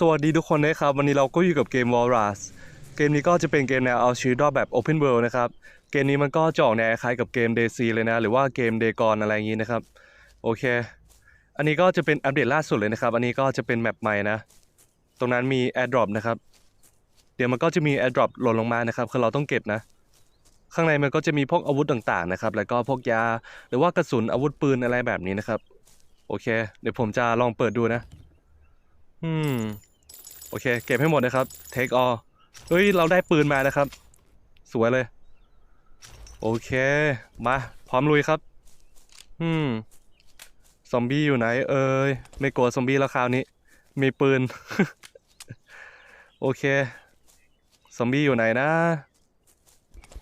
สวัสดีทุกคนนะครับ วันนี้เราก็อยู่กับเกม w a r a s เกมนี้ก็จะเป็นเกมแนวเอาชีวิตรอดแบบ Open World นะครับ เกมนี้มันก็จะออกแนวคล้ายกับเกม DayZ เลยนะ หรือว่าเกม d a y g o n อะไรอย่างนี้นะครับ โอเค อันนี้ก็จะเป็นอัปเดตล่าสุดเลยนะครับ อันนี้ก็จะเป็นแมปใหม่นะ ตรงนั้นมี AirDrop นะครับ เดี๋ยวมันก็จะมี AirDrop หล่นลงมานะครับ คือเราต้องเก็บนะ ข้างในมันก็จะมีพวกอาวุธต่างๆนะครับ แล้วก็พวกยา หรือว่ากระสุนอาวุธปืนอะไรแบบนี้นะครับ โอเค เดี๋ยวผมจะลองเปิดดูนะ อืม โอเค เก็บให้หมดนะครับ take all เฮ้ย เราได้ปืนมานะครับ สวยเลย โอเค มา พร้อมลุยครับ อืม ซอมบี้อยู่ไหน เอ่ยไม่กลัวซอมบี้แล้วคราวนี้ มีปืน โอเค ซอมบี้อยู่ไหนนะ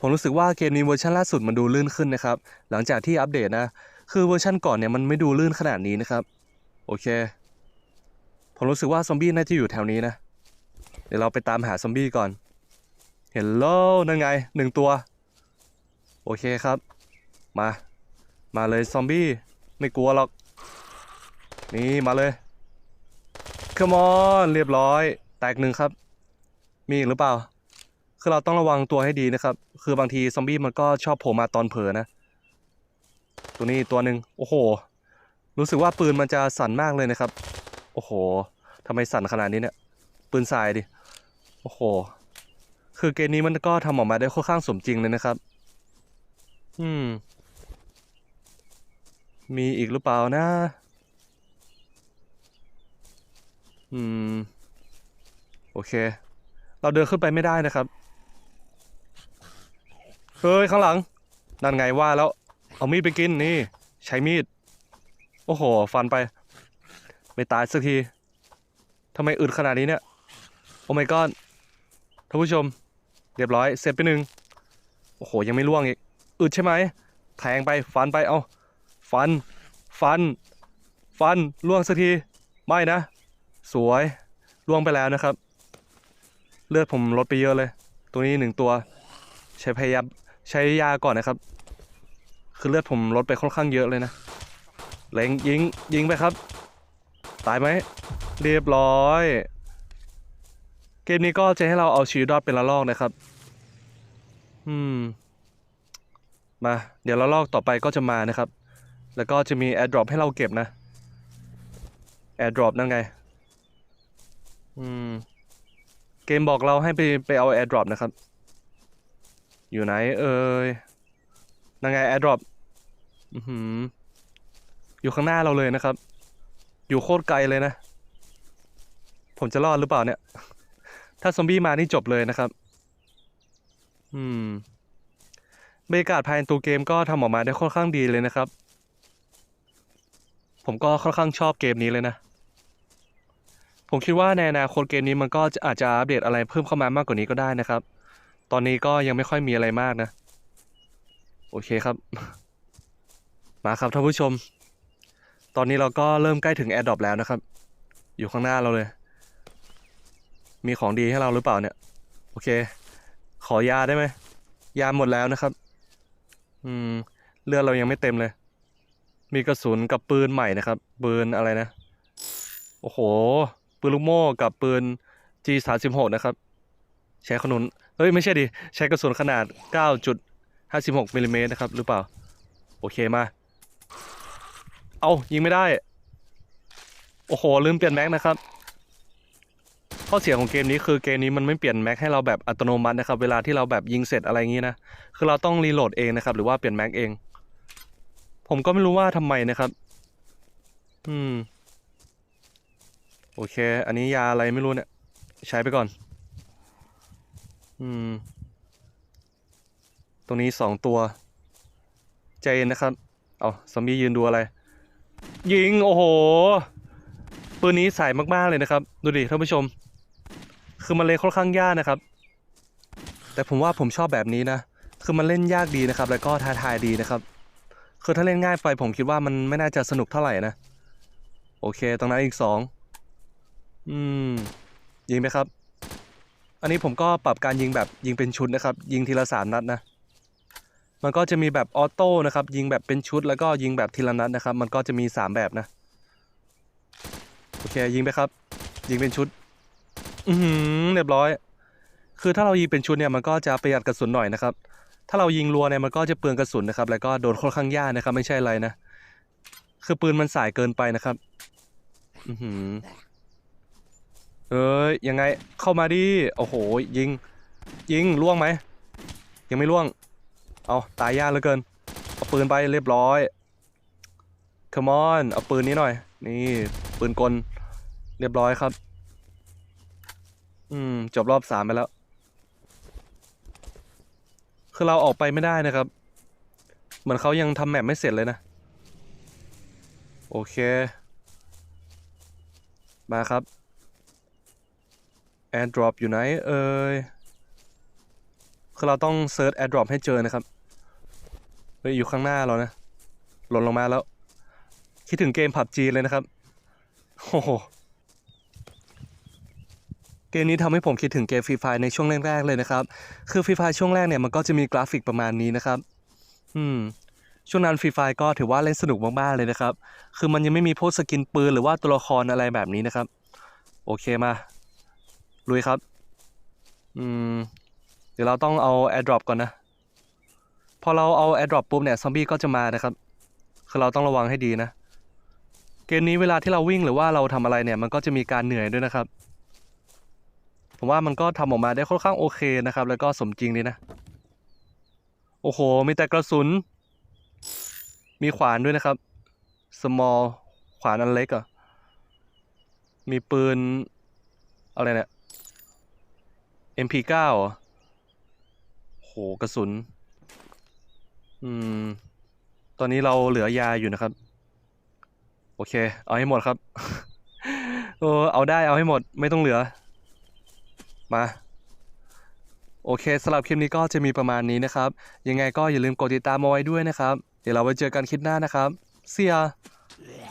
ผมรู้สึกว่าเกมนี้เวอร์ชันล่าสุดมันดูลื่นขึ้นนะครับ หลังจากที่อัปเดตนะ คือเวอร์ชันก่อนเนี่ยมันไม่ดูลื่นขนาดนี้นะครับ โอเค ผมรู้สึกว่าซอมบี้น่าจะอยู่แถวนี้นะ เดี๋ยวเราไปตามหาซอมบี้ก่อนเฮลโลนั่นไงหนึ่งตัว โอเคครับ มา มาเลยซอมบี้ไม่กลัวหรอก นี่มาเลย come on เรียบร้อย แตกหนึ่งครับ มีอีกหรือเปล่า คือเราต้องระวังตัวให้ดีนะครับ คือบางทีซอมบี้มันก็ชอบโผล่มาตอนเผลอนะ ตัวนี้ตัวหนึ่งโอ้โห รู้สึกว่าปืนมันจะสั่นมากเลยนะครับ โอ้โห ทำไมสั่นขนาดนี้เนี่ยปืนทรายดิโอ้โห คือเกมนี้มันก็ทำออกมาได้ค่อนข้างสมจริงเลยนะครับ อืม มีอีกหรือเปล่านะ อืม โอเค เราเดินขึ้นไปไม่ได้นะครับเฮ้ยข้างหลัง นั่นไงว่าแล้ว เอามีดไปกินนี่ ใช้มีด โอ้โห ฟันไป ไม่ตายสักที ทำไมอึดขนาดนี้เนี่ย โอ้ my god ท่านผู้ชม เรียบร้อย เสร็จไปหนึ่งโอ้โห ยังไม่ล่วงอีก อึดใช่ไหม แทงไป ฟันไป เอา ฟัน ฟัน ฟัน ล่วงสักที ไม่นะ สวย ล่วงไปแล้วนะครับ เลือดผมลดไปเยอะเลย ตัวนี้หนึ่งตัว ใช้พยายามใช้ยาก่อนนะครับ คือเลือดผมลดไปค่อนข้างเยอะเลยนะเล็งยิงยิงไปครับ ตายไหม เรียบร้อย เกมนี้ก็จะให้เราเอาชีวิตรอดเป็นละลอกนะครับ อืม มา เดี๋ยวละลอกต่อไปก็จะมานะครับ แล้วก็จะมี airdrop ให้เราเก็บนะ airdrop นั่นไง อืม เกมบอกเราให้ไปไปเอา airdrop นะครับ อยู่ไหน เอ่ยนั่นไง airdrop อือหืออยู่ข้างหน้าเราเลยนะครับ อยู่โคตรไกลเลยนะ ผมจะรอดหรือเปล่าเนี่ย ถ้าซอมบี้มานี่จบเลยนะครับ อืมบรรยากาศภายในตัวเกมก็ทำออกมาได้ค่อนข้างดีเลยนะครับ ผมก็ค่อนข้างชอบเกมนี้เลยนะ ผมคิดว่าในอนาคตเกมนี้มันก็จะอาจจะอัปเดตอะไรเพิ่มเข้ามามากกว่านี้ก็ได้นะครับ ตอนนี้ก็ยังไม่ค่อยมีอะไรมากนะ โอเคครับ มาครับท่านผู้ชม ตอนนี้เราก็เริ่มใกล้ถึง AirDrop แล้วนะครับ อยู่ข้างหน้าเราเลย มีของดีให้เราหรือเปล่าเนี่ย โอเค ขอยาได้ไหมยาหมดแล้วนะครับ อืม เลือดเรายังไม่เต็มเลย มีกระสุนกับปืนใหม่นะครับ ปืนอะไรนะ โอ้โห ปืนลูกโม่กับปืน G 3 6 นะครับ ใช้ขนุนเฮ้ย ไม่ใช่ดิ ใช้กระสุนขนาด 9.56มิลลิเมตรนะครับ หรือเปล่า โอเคมา เอายิงไม่ได้ โอ้โห ลืมเปลี่ยนแม็กนะครับ ข้อเสียของเกมนี้คือเกมนี้มันไม่เปลี่ยนแม็กให้เราแบบอัตโนมัตินะครับ เวลาที่เราแบบยิงเสร็จอะไรอย่างนี้นะ คือเราต้องรีโหลดเองนะครับ หรือว่าเปลี่ยนแม็กเอง ผมก็ไม่รู้ว่าทำไมนะครับ อืม โอเค อันนี้ยาอะไรไม่รู้เนี่ย ใช้ไปก่อน อืม ตรงนี้สองตัว ใจเย็นนะครับ เอาซอมบี้ยืนดูอะไร ยิง โอ้โหปืนนี้ใส่มาก ๆ เลยนะครับ ดูดิท่านผู้ชม คือมันเล่นค่อนข้างยากนะครับ แต่ผมว่าผมชอบแบบนี้นะ คือมันเล่นยากดีนะครับ แล้วก็ท้าทายดีนะครับ คือถ้าเล่นง่ายไปผมคิดว่ามันไม่น่าจะสนุกเท่าไหร่นะ โอเค ตรงนั้นอีกสองอืม ยิงไหมครับ อันนี้ผมก็ปรับการยิงแบบยิงเป็นชุดนะครับ ยิงทีละสามนัดนะ มันก็จะมีแบบออโต้นะครับ ยิงแบบเป็นชุดแล้วก็ยิงแบบทีละนัดนะครับ มันก็จะมีสามแบบนะ โอเค ยิงไปครับ ยิงเป็นชุด อือหือเรียบร้อย คือถ้าเรายิงเป็นชุดเนี่ยมันก็จะประหยัดกระสุนหน่อยนะครับ ถ้าเรายิงรัวเนี่ยมันก็จะเปลืองกระสุนนะครับ แล้วก็โดนค่อนข้างยากนะครับ ไม่ใช่อะไรนะ คือปืนมันสายเกินไปนะครับ อือหือเอ้ยยังไงเข้ามาดิ โอ้โห ยิง ยิงล่วงไหม ยังไม่ล่วง เอาตายยากเหลือเกิน เอาปืนไปเรียบร้อย come on เอาปืนนี้หน่อย นี่ปืนกล เรียบร้อยครับ อืม จบรอบสามไปแล้ว คือเราออกไปไม่ได้นะครับ เหมือนเขายังทำแมปไม่เสร็จเลยนะ โอเค มาครับ airdrop อยู่ไหน เอ่ยคือเราต้องเซิร์ช airdrop ให้เจอนะครับ เฮ้ย อยู่ข้างหน้าเรานะ หล่นลงมาแล้ว คิดถึงเกม PUBG เลยนะครับ โอ้โห เกมนี้ทำให้ผมคิดถึงเกมฟรีไฟในช่วงแรกๆเลยนะครับ คือฟรีไฟช่วงแรกเนี่ยมันก็จะมีกราฟิกประมาณนี้นะครับ อืม ช่วงนั้นฟรีไฟก็ถือว่าเล่นสนุกมากๆเลยนะครับ คือมันยังไม่มีพวกสกินปืนหรือว่าตัวละครอะไรแบบนี้นะครับ โอเคมา ลุยครับ อืม เดี๋ยวเราต้องเอา airdrop ก่อนนะ พอเราเอา airdrop ปุ๊บเนี่ยซอมบี้ก็จะมานะครับ คือเราต้องระวังให้ดีนะ เกมนี้เวลาที่เราวิ่งหรือว่าเราทำอะไรเนี่ย มันก็จะมีการเหนื่อยด้วยนะครับ ผมว่ามันก็ทำออกมาได้ค่อนข้างโอเคนะครับ แล้วก็สมจริงดีนะ โอ้โห มีแต่กระสุน มีขวานด้วยนะครับ small ขวานอันเล็กอะ่ะ มีปืน อะไรเนี่ย MP9 เหรอโหกระสุน อืม ตอนนี้เราเหลือยาอยู่นะครับ โอเค เอาให้หมดครับ เออเอาได้เอาให้หมดไม่ต้องเหลือ มา โอเคสำหรับคลิปนี้ก็จะมีประมาณนี้นะครับ ยังไงก็อย่าลืมกดติดตามเอาไว้ด้วยนะครับ เดี๋ยวเราไปเจอกันคลิปหน้านะครับ เสีย